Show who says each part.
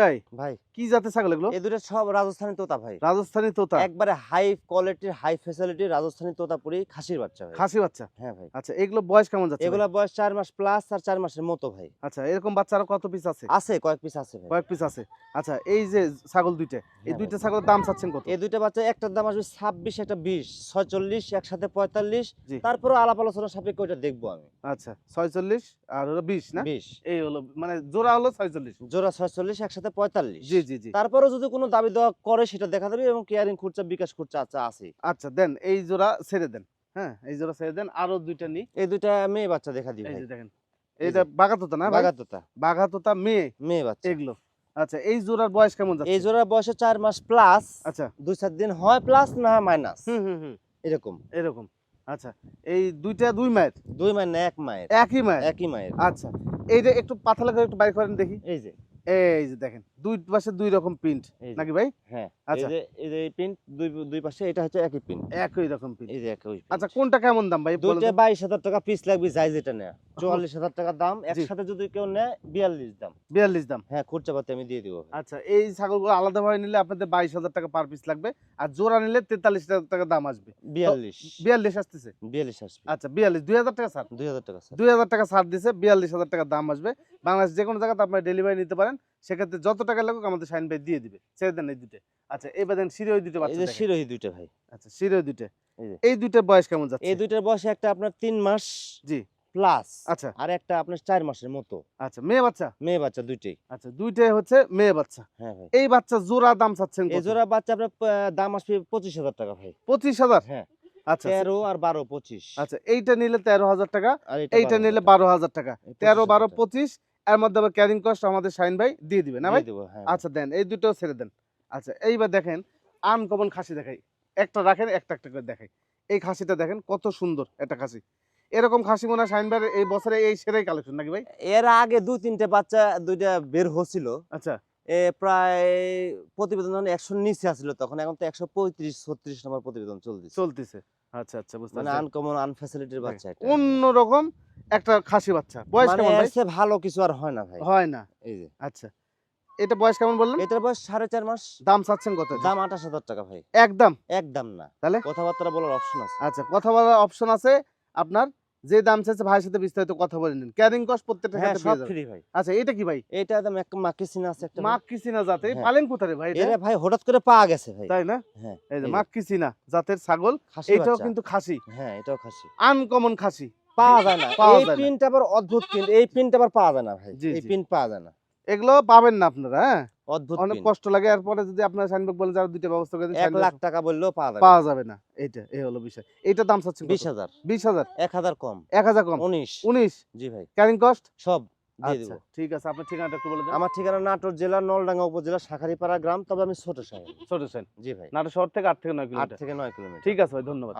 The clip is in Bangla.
Speaker 1: ভাই?
Speaker 2: ভাই।
Speaker 1: কি জাতের ছাগল এগুলো?
Speaker 2: এই দুটো সব রাজস্থানি তোতা ভাই।
Speaker 1: রাজস্থানি তোতা?
Speaker 2: একবারে হাই কোয়ালিটির হাই ফ্যাসিলিটির রাজস্থানি তোতাপুরি খাসির বাচ্চা ভাই।
Speaker 1: খাসি বাচ্চা?
Speaker 2: হ্যাঁ ভাই।
Speaker 1: আচ্ছা এগুলো বয়স কেমন যাচ্ছে ভাই?
Speaker 2: বয়স চার মাস প্লাস আর চার মাসের মতো ভাই।
Speaker 1: আচ্ছা এরকম বাচ্চা আরও কত পিস আছে?
Speaker 2: আছে কয়েক পিস আছে ভাই।
Speaker 1: কয়েক পিস আছে। আচ্ছা এই যে ছাগল দুইটা এই
Speaker 2: হ্যাঁ
Speaker 1: দুইটা ছাগলের দাম চাচ্ছেন কত?
Speaker 2: এই দুইটা বাচ্চা একটার দাম আসবে ছাব্বিশ একটা বিশ ছয়চল্লিশ একসাথে পঁয়তাল্লিশ।
Speaker 1: জি।
Speaker 2: তারপরে আলাপ আলোচনা সাপেক্ষে দেখব আমি।
Speaker 1: আচ্ছা ছয়চল্লিশ আর হলো বিশ না?
Speaker 2: বিশ।
Speaker 1: এই হলো মানে জোড়া হলো ছয়চল্লিশ।
Speaker 2: জোড়া ছয়চল্লিশ একসাথে পঁয়তাল্লিশ।
Speaker 1: জি জি জি।
Speaker 2: তারপরেও যদি কোনো দাবি দেওয়া করে সেটা দেখা দেবে এবং কেয়ারিং খুরচা বিকাশ খুরচা আচ্ছা আছে।
Speaker 1: আচ্ছা দেন এই জোড়া ছেড়ে দেন হ্যাঁ? এই জোড়া ছেড়ে দেন আরও দুইটা নি
Speaker 2: এই দুইটা মেয়ে বাচ্চা দেখা
Speaker 1: যে দেখেন
Speaker 2: যে।
Speaker 1: বাগাতোতা না ভাই?
Speaker 2: বাগাতোতা
Speaker 1: বাগাতোতা মেয়ে?
Speaker 2: মেয়ে বাচ্চা।
Speaker 1: এগুলো। আচ্ছা এই জোড়ার বয়স কেমন যাচ্ছে?
Speaker 2: এই জোড়ার বয়সে চার মাস প্লাস
Speaker 1: আচ্ছা।
Speaker 2: দুই চার দিন হয় প্লাস না মাইনাস
Speaker 1: হুম হুম হুম।
Speaker 2: এরকম।
Speaker 1: এরকম। আচ্ছা এই দুইটা দুই মায়ের?
Speaker 2: দুই মায়ের না এক মায়ের।
Speaker 1: একই মায়ের?
Speaker 2: একই মায়ের।
Speaker 1: আচ্ছা এইটা একটু পাতলা করে একটু বাইর করেন দেখি।
Speaker 2: এই যে।
Speaker 1: এই যে দেখেন দুই পাশে দুই রকম প্রিন্ট নাকি ভাই?
Speaker 2: হ্যাঁ
Speaker 1: আচ্ছা।
Speaker 2: এই যে এই দুই দুই পাশে এটা হচ্ছে একই পিন
Speaker 1: একই রকম প্রিন্ট
Speaker 2: এই যে একই
Speaker 1: আচ্ছা কোনটা কেমন দাম ভাই
Speaker 2: দুইটা
Speaker 1: তো?
Speaker 2: বাইশ হাজার টাকা পিস লাগবে যাই যেটা চুয়াল্লিশ হাজার টাকা দাম একসাথে যদি কেউ নেয় বিয়াল্লিশ দাম।
Speaker 1: বিয়াল্লিশ দাম।
Speaker 2: হ্যাঁ খুরচা পাতি আমি দিয়ে দিব।
Speaker 1: আচ্ছা এই ছাগলগুলো আলাদাভাবে নিলে আপনাদের বাইশ হাজার টাকা পার পিস লাগবে আর জোড়া নিলে তেতাল্লিশ হাজার টাকা দাম আসবে।
Speaker 2: বিয়াল্লিশ।
Speaker 1: বিয়াল্লিশ আসতেছে?
Speaker 2: বিয়াল্লিশ আসবে।
Speaker 1: আচ্ছা বিয়াল্লিশ দুই হাজার টাকা ছাড়।
Speaker 2: দুই হাজার টাকা স্যার
Speaker 1: দুই হাজার টাকা ছাড় দিছে বিয়াল্লিশ হাজার টাকা দাম আসবে। বাংলাদেশ যে কোনো জায়গাতে আপনার ডেলিভারি নিতে পারেন। সেক্ষেত্রে যত টাকা লাগুক আমাদের শাইন ভাই দিয়ে দিবে। ছেড়ে দেন এই দুটো আচ্ছা এবার দেন শিরে ওই দুটো বাচ্চা।
Speaker 2: শিরোহী দুইটা ভাই।
Speaker 1: আচ্ছা শিরে ওই দুটো
Speaker 2: এই।
Speaker 1: দুইটার বয়স কেমন যাচ্ছে?
Speaker 2: এই দুইটার বয়সে একটা আপনার তিন মাস
Speaker 1: জি।
Speaker 2: প্লাস
Speaker 1: আচ্ছা।
Speaker 2: আর একটা আপনার চার মাসের মতো।
Speaker 1: আচ্ছা মেয়ে বাচ্চা?
Speaker 2: মেয়ে বাচ্চা দুইটাই।
Speaker 1: আচ্ছা দুইটাই হচ্ছে মেয়ে বাচ্চা।
Speaker 2: হ্যাঁ ভাই।
Speaker 1: এই বাচ্চা জোড়া দাম চাচ্ছেন
Speaker 2: এই জোড়া বাচ্চা আপনার দাম আসবে পঁচিশ হাজার টাকা ভাই।
Speaker 1: পঁচিশ হাজার?
Speaker 2: হ্যাঁ।
Speaker 1: আচ্ছা
Speaker 2: তেরো আর বারো পঁচিশ।
Speaker 1: আচ্ছা এইটা নিলে তেরো হাজার টাকা এইটা নিলে বারো হাজার টাকা। তেরো বারো পঁচিশ এর মধ্যে আবার ক্যারিং কস্ট আমাদের শাইন ভাই দিয়ে দিবে না ভাই?
Speaker 2: হ্যাঁ।
Speaker 1: আচ্ছা দেন এই দুটো ছেড়ে দেন। আচ্ছা এইবার দেখেন আনকমন খাসি দেখাই। একটা রাখেন একটা একটা করে দেখাই। এই খাসিটা দেখেন কত সুন্দর একটা খাসি। এরকম খাসি মনে হয় শাইন ভাইয়ের এই বছরে এই সেরাই কালেকশন নাকি ভাই?
Speaker 2: এর আগে দু তিনটে বাচ্চা দুইটা বের হচ্ছিল।
Speaker 1: আচ্ছা।
Speaker 2: এ প্রায় প্রতিবেদন যখন একশো নিচে আসছিল তখন এখন তো একশো পঁয়ত্রিশ ছত্রিশ নম্বর প্রতিবেদন চলতেছে।
Speaker 1: চলতেছে। আচ্ছা আচ্ছা বুঝতে
Speaker 2: মানে আনকমন আনফ্যাসিলিটির বাচ্চা এটা
Speaker 1: অন্যরকম একটা খাসি বাচ্চা। বয়স
Speaker 2: মানে
Speaker 1: কেমন ভাই?
Speaker 2: চেয়ে ভালো কিছু আর হয় না ভাই।
Speaker 1: হয় না?
Speaker 2: এই যে।
Speaker 1: আচ্ছা। এটা বয়স কেমন বললেন?
Speaker 2: এটার বয়স সাড়ে চার মাস।
Speaker 1: দাম চাচ্ছেন কত
Speaker 2: দাম আঠাশ হাজার টাকা ভাই।
Speaker 1: একদম?
Speaker 2: একদম না।
Speaker 1: তাহলে?
Speaker 2: কথাবার্তা বলার অপশন আছে।
Speaker 1: আচ্ছা কথা বলার অপশন আছে। আপনার যে দাম চাইছে ভাইয়ের সাথে বিস্তারিত কথা বলে নিন। ক্যারিং কস্ট প্রত্যেকটা
Speaker 2: হ্যাঁ
Speaker 1: ক্ষেত্রে
Speaker 2: সব ফ্রি ভাই।
Speaker 1: আচ্ছা এটা কি ভাই?
Speaker 2: এটা একদম এক মাকে সিনা আছে একটা। ভাই।
Speaker 1: মাক কিসিনা জাতের।
Speaker 2: হ্যাঁ।
Speaker 1: পালেন কোথায় ভাই এটা?
Speaker 2: এরা ভাই হঠাৎ করে পাওয়া গেছে ভাই।
Speaker 1: তাই না?
Speaker 2: হ্যাঁ
Speaker 1: এই যে
Speaker 2: এই যে।
Speaker 1: মাক জাতের ছাগল। এটাও কিন্তু খাসি।
Speaker 2: হ্যাঁ এটাও খাসি।
Speaker 1: আনকমন খাসি।
Speaker 2: পাওয়া যায় না এই পিনটা আবার অদ্ভুত পিন এই পিনটা আবার পাওয়া যায় না ভাই এই পিন পাওয়া যায় না।
Speaker 1: এগুলো পাবেন না আপনারা হ্যাঁ?
Speaker 2: অদ্ভুত
Speaker 1: অনেক কষ্ট লাগে এরপরে যদি আপনার সাইনবোর্ড বলেন যারা দুইটা ব্যবস্থা করে
Speaker 2: এক লাখ টাকা বললেও পাওয়া যাবে।
Speaker 1: পাওয়া যাবে না এইটা এই হলো বিষয়। এইটা দাম চাচ্ছেন
Speaker 2: বিশ হাজার।
Speaker 1: বিশ হাজার?
Speaker 2: এক হাজার কম।
Speaker 1: এক হাজার কম?
Speaker 2: উনিশ।
Speaker 1: উনিশ?
Speaker 2: জি ভাই।
Speaker 1: ক্যারিং কস্ট
Speaker 2: সব দিয়ে দিব।
Speaker 1: ঠিক আছে আপনার ঠিকানাটা একটু বলে দেন।
Speaker 2: আমার ঠিকানা নাটোর জেলা নলডাঙ্গা উপজেলা শাখারিপাড়া গ্রাম তবে আমি ছোট সাহেব
Speaker 1: ছোট সেন
Speaker 2: জি ভাই।
Speaker 1: নাটোর শহর থেকে আট থেকে নয়
Speaker 2: আট
Speaker 1: কিলোমিটার।
Speaker 2: থেকে নয় কিলোমিটার।
Speaker 1: ঠিক আছে ভাই ধন্যবাদ।